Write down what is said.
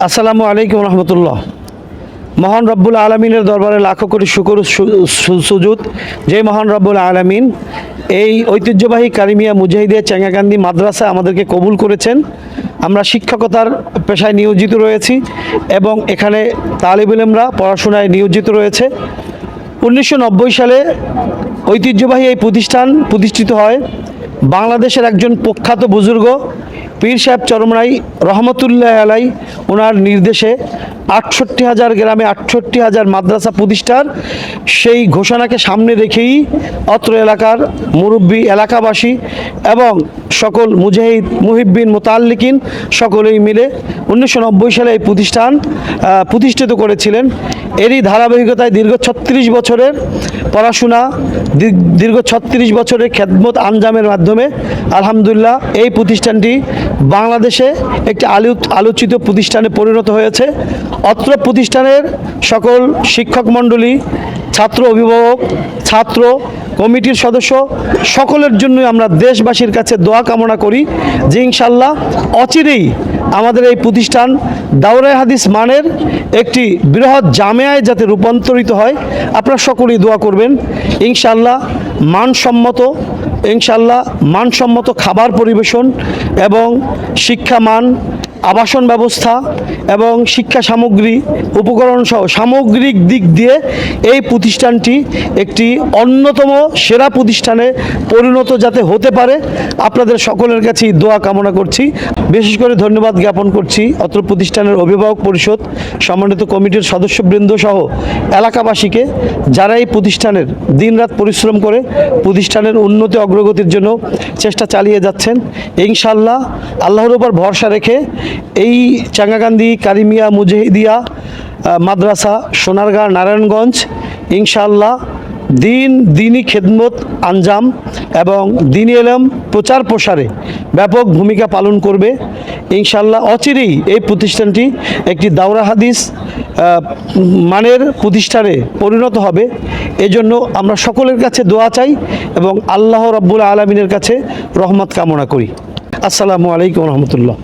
আসসালামু আলাইকুম রহমতুল্লাহ। মহান রব্বুল আলমিনের দরবারে লাখো কোটি শুকর সু- সু- সুজুদ। যে মহান রব্বুল আলমিন এই ঐতিহ্যবাহী কারিমিয়া মুজাহিদিয়া চেঙ্গাকান্দি মাদ্রাসা আমাদেরকে কবুল করেছেন। আমরা শিক্ষকতার পেশায় নিয়োজিত রয়েছি এবং এখানে তালিবুলেমরা পড়াশোনায় নিয়োজিত রয়েছে। উনিশশো নব্বই সালে ঐতিহ্যবাহী এই প্রতিষ্ঠান প্রতিষ্ঠিত হয়। বাংলাদেশের একজন প্রখ্যাত বুজুর্গ, পীর সাহেব চরমরাই রহমতুল্লাহ আলাই ওনার নির্দেশে আটষট্টি হাজার গ্রামে আটষট্টি হাজার মাদ্রাসা প্রতিষ্ঠার সেই ঘোষণাকে সামনে রেখেই অত্র এলাকার মুরব্বী এলাকাবাসী এবং সকল মুজাহিদ, মুহিব্বিন, মোতাল্লিকিন সকলেই মিলে উনিশশো নব্বই সালে এই প্রতিষ্ঠান প্রতিষ্ঠিত করেছিলেন। এরই ধারাবাহিকতায় দীর্ঘ ছত্রিশ বছরের পড়াশোনা দীর্ঘ ছত্রিশ বছরের খেদমত আঞ্জামের মাধ্যমে আলহামদুলিল্লাহ এই প্রতিষ্ঠানটি বাংলাদেশে একটি আলো আলোচিত প্রতিষ্ঠানে পরিণত হয়েছে। অত্র প্রতিষ্ঠানের সকল শিক্ষক মণ্ডলী, ছাত্র অভিভাবক, ছাত্র কমিটির সদস্য, সকলের জন্যই আমরা দেশবাসীর কাছে দোয়া কামনা করি যে ইনশাল্লাহ অচিরেই আমাদের এই প্রতিষ্ঠান দাওরাই হাদিস মানের একটি বৃহৎ জামেয়ায় যাতে রূপান্তরিত হয়। আপনারা সকলেই দোয়া করবেন। ইনশাল্লাহ মানসম্মত ইনশাল্লাহ মানসম্মত খাবার পরিবেশন এবং শিক্ষা মান আবাসন ব্যবস্থা এবং শিক্ষা সামগ্রী উপকরণ সহ সামগ্রিক দিক দিয়ে এই প্রতিষ্ঠানটি একটি অন্যতম সেরা প্রতিষ্ঠানে পরিণত যাতে হতে পারে। আপনাদের সকলের কাছেই দোয়া কামনা করছি। বিশেষ করে ধন্যবাদ জ্ঞাপন করছি অত্র প্রতিষ্ঠানের অভিভাবক পরিষদ, সম্মানিত কমিটির সদস্যবৃন্দ সহ এলাকাবাসীকে, যারা এই প্রতিষ্ঠানের দিনরাত পরিশ্রম করে প্রতিষ্ঠানের উন্নতি অগ্রগতির জন্য চেষ্টা চালিয়ে যাচ্ছেন। ইনশাল্লাহ আল্লাহর উপর ভরসা রেখে এই চাঙ্গাকান্দি কারিমিয়া, মুজাহিদিয়া মাদ্রাসা, সোনারগাঁ, নারায়ণগঞ্জ ইনশাল্লাহ দিন দিনই খেদমত আঞ্জাম এবং দিন এলম প্রচার প্রসারে ব্যাপক ভূমিকা পালন করবে। ইনশাল্লাহ অচিরেই এই প্রতিষ্ঠানটি একটি দাওরা হাদিস মানের প্রতিষ্ঠানে পরিণত হবে। এজন্য আমরা সকলের কাছে দোয়া চাই এবং আল্লাহ রব্বুল আলমিনের কাছে রহমত কামনা করি। আসসালামু আলাইকুম রহমতুল্লাহ।